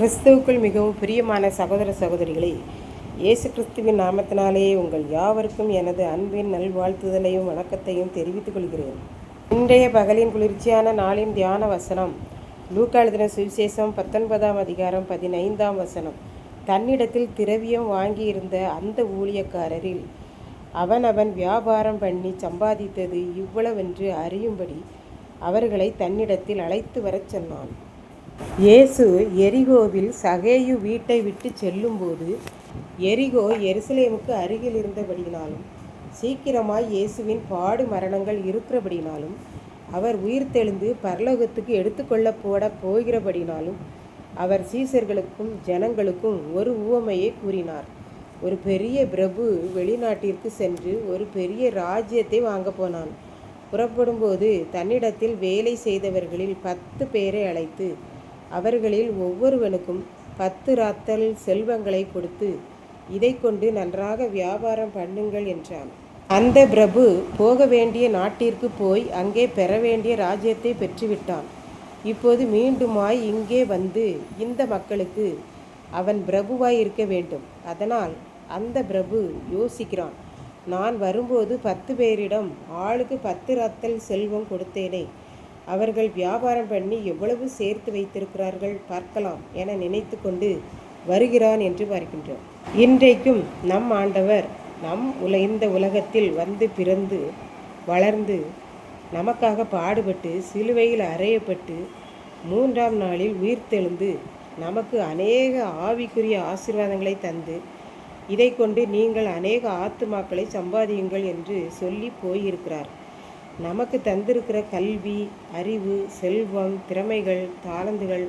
கிறிஸ்துவுக்குள் மிகவும் பிரியமான சகோதர சகோதரிகளே இயேசு கிறிஸ்துவின் நாமத்தினாலே உங்கள் யாவருக்கும் எனது அன்பின் நல்வாழ்த்துதலையும் வணக்கத்தையும் தெரிவித்துக் கொள்கிறேன். இன்றைய பகலின் குளிர்ச்சியான நாளின் தியான வசனம் லூக்கா எழுதின சுவிசேஷம் பத்தொன்பதாம் அதிகாரம் பதினைந்தாம் வசனம். தன்னிடத்தில் திரவியம் வாங்கியிருந்த அந்த ஊழியக்காரரில் அவன் அவன் வியாபாரம் பண்ணி சம்பாதித்தது இவ்வளவென்று அறியும்படி அவர்களை தன்னிடத்தில் அழைத்து வரச் சொன்னான். இயேசு எரிகோவில் சகேயு வீட்டை விட்டு செல்லும்போது எரிகோ எருசலேமுக்கு அருகில் இருந்தபடியினாலும் சீக்கிரமாய் இயேசுவின் பாடு மரணங்கள் இருக்கிறபடினாலும் அவர் உயிர்த்தெழுந்து பரலோகத்துக்கு எடுத்துக்கொள்ளப் போட போகிறபடினாலும் அவர் சீசர்களுக்கும் ஜனங்களுக்கும் ஒரு உவமையை கூறினார். ஒரு பெரிய பிரபு வெளிநாட்டிற்கு சென்று ஒரு பெரிய ராஜ்யத்தை வாங்க போனான். புறப்படும்போது தன்னிடத்தில் வேலை செய்தவர்களில் பத்து பேரை அழைத்து அவர்களில் ஒவ்வொருவனுக்கும் பத்து ராத்தல் செல்வங்களை கொடுத்து இதை கொண்டு நன்றாக வியாபாரம் பண்ணுங்கள் என்றான். அந்த பிரபு போக வேண்டிய நாட்டிற்கு போய் அங்கே பெற வேண்டிய ராஜ்யத்தை பெற்றுவிட்டான். இப்போது மீண்டுமாய் இங்கே வந்து இந்த மக்களுக்கு அவன் பிரபுவாய் இருக்க வேண்டும். அதனால் அந்த பிரபு யோசிக்கிறான் நான் வரும்போது பத்து பேரிடம் ஆளுக்கு பத்து ரத்தல் செல்வம் கொடுத்தேனே அவர்கள் வியாபாரம் பண்ணி எவ்வளவு சேர்த்து வைத்திருக்கிறார்கள் பார்க்கலாம் என நினைத்து கொண்டு வருகிறான் என்று பார்க்கின்றோம். இன்றைக்கும் நம் ஆண்டவர் நம் உல இந்த உலகத்தில் வந்து பிறந்து வளர்ந்து நமக்காக பாடுபட்டு சிலுவையில் அறையப்பட்டு மூன்றாம் நாளில் உயிர்த்தெழுந்து நமக்கு அநேக ஆவிக்குரிய ஆசீர்வாதங்களை தந்து இதை கொண்டு நீங்கள் அநேக ஆத்துமாக்களை சம்பாதியுங்கள் என்று சொல்லி போயிருக்கிறார். நமக்கு தந்திருக்கிற கல்வி அறிவு செல்வம் திறமைகள் தாளந்துகள்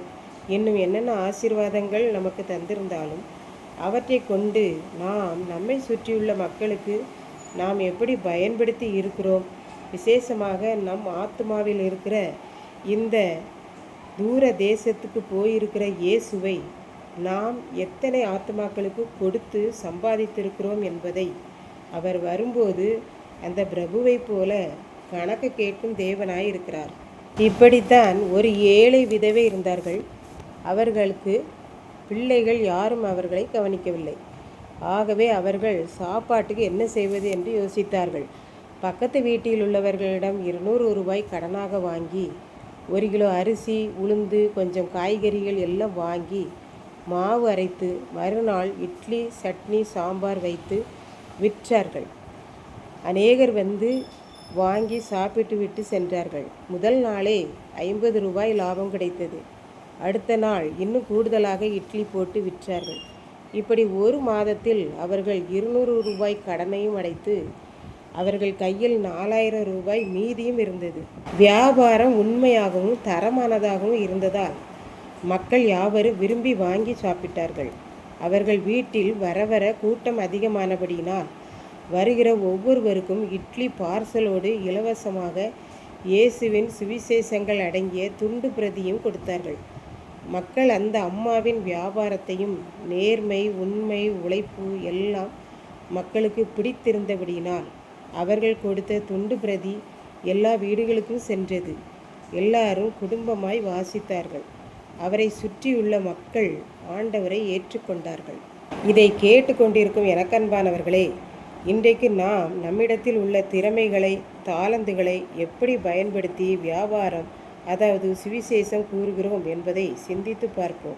இன்னும் என்னென்ன ஆசீர்வாதங்கள் நமக்கு தந்திருந்தாலும் அவற்றை கொண்டு நாம் நம்மை சுற்றியுள்ள மக்களுக்கு நாம் எப்படி பயன்படுத்தி இருக்கிறோம்? விசேஷமாக நம் ஆத்மாவில் இருக்கிற இந்த தூர தேசத்துக்கு போயிருக்கிற இயேசுவை நாம் எத்தனை ஆத்மாக்களுக்கு கொடுத்து சம்பாதித்திருக்கிறோம் என்பதை அவர் வரும்போது அந்த பிரபுவை போல கணக்கு கேட்கும் தேவனாய் இருக்கிறார் இப்படித்தான் ஒரு ஏழை விதவை இருந்தார்கள். அவர்களுக்கு பிள்ளைகள் யாரும் அவர்களை கவனிக்கவில்லை. ஆகவே அவர்கள் சாப்பாட்டுக்கு என்ன செய்வது என்று யோசித்தார்கள். பக்கத்து வீட்டில் உள்ளவர்களிடம் இருநூறு ரூபாய் கடனாக வாங்கி ஒரு கிலோ அரிசி உளுந்து கொஞ்சம் காய்கறிகள் எல்லாம் வாங்கி மாவு அரைத்து மறுநாள் இட்லி சட்னி சாம்பார் வைத்து விற்றார்கள். அநேகர் வந்து வாங்கி சாப்பிட்டு விட்டு சென்றார்கள். முதல் நாளே ஐம்பது ரூபாய் லாபம் கிடைத்தது. அடுத்த நாள் இன்னும் கூடுதலாக இட்லி போட்டு விற்றார்கள். இப்படி ஒரு மாதத்தில் அவர்கள் இருநூறு ரூபாய் கடனையும் அடைத்து அவர்கள் கையில் நாலாயிரம் ரூபாய் மீதியும் இருந்தது. வியாபாரம் உண்மையாகவும் தரமானதாகவும் இருந்ததால் மக்கள் யாவரும் விரும்பி வாங்கி சாப்பிட்டார்கள். அவர்கள் வீட்டில் வர வர கூட்டம் அதிகமானபடியினால் வருகிற ஒவ்வொருவருக்கும் இட்லி பார்சலோடு இலவசமாக இயேசுவின் சுவிசேஷங்கள் அடங்கிய துண்டு பிரதியும் கொடுத்தார்கள். மக்கள் அந்த அம்மாவின் வியாபாரத்தையும் நேர்மை உண்மை உழைப்பு எல்லாம் மக்களுக்கு பிடித்திருந்தபடியினால் அவர்கள் கொடுத்த துண்டு பிரதி எல்லா வீடுகளுக்கும் சென்றது. எல்லாரும் குடும்பமாய் வாசித்தார்கள். அவரை சுற்றியுள்ள மக்கள் ஆண்டவரை ஏற்றுக்கொண்டார்கள். இதை கேட்டுக்கொண்டிருக்கும் எனக்கன்பானவர்களே இன்றைக்கு நாம் நம்மிடத்தில் உள்ள திறமைகளை தாளந்துகளை எப்படி பயன்படுத்தி வியாபாரம் அதாவது சுவிசேஷம் கூறுகிறோம் என்பதை சிந்தித்து பார்ப்போம்.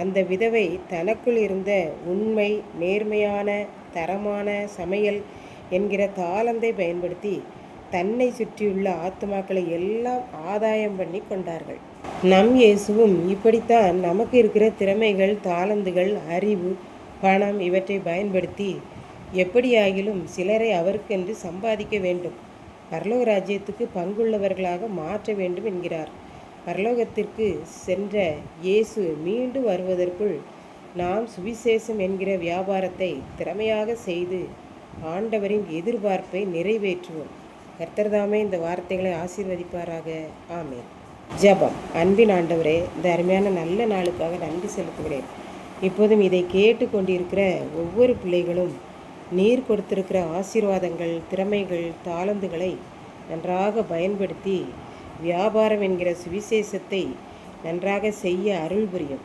அந்த விதவை தனக்குள் இருந்த உண்மை நேர்மையான தரமான சமையல் என்கிற தாளந்தை பயன்படுத்தி தன்னை சுற்றியுள்ள ஆத்மாக்களை எல்லாம் ஆதாயம் பண்ணி கொண்டார்கள். நம் இயேசுவும் இப்படித்தான் நமக்கு இருக்கிற திறமைகள் தாளந்துகள் அறிவு பணம் இவற்றை பயன்படுத்தி எப்படியாகிலும் சிலரை அவருக்கென்று சம்பாதிக்க வேண்டும். பரலோக ராஜ்யத்துக்கு பங்குள்ளவர்களாக மாற்ற வேண்டும் என்கிறார். பரலோகத்திற்கு சென்ற இயேசு மீண்டும் வருவதற்குள் நாம் சுவிசேஷம் என்கிற வியாபாரத்தை திறமையாக செய்து ஆண்டவரின் எதிர்பார்ப்பை நிறைவேற்றுவோம். கர்த்தர்தாமே இந்த வார்த்தைகளை ஆசீர்வதிப்பாராக. ஆமேன். ஜபம். அன்பின் ஆண்டவரே இந்த அருமையான நல்ல நாளுக்காக நன்றி செலுத்துகிறேன். இப்போதும் இதை கேட்டு கொண்டிருக்கிற ஒவ்வொரு பிள்ளைகளும் நீர் கொடுத்திருக்கிற ஆசீர்வாதங்கள் திறமைகள் தாளந்துகளை நன்றாக பயன்படுத்தி வியாபாரம் என்கிற சுவிசேஷத்தை நன்றாக செய்ய அருள் புரியும்.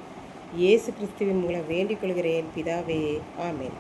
இயேசு கிறிஸ்துவின் மூலம் வேண்டிக் கொள்கிறேன். பிதாவே ஆமேன்.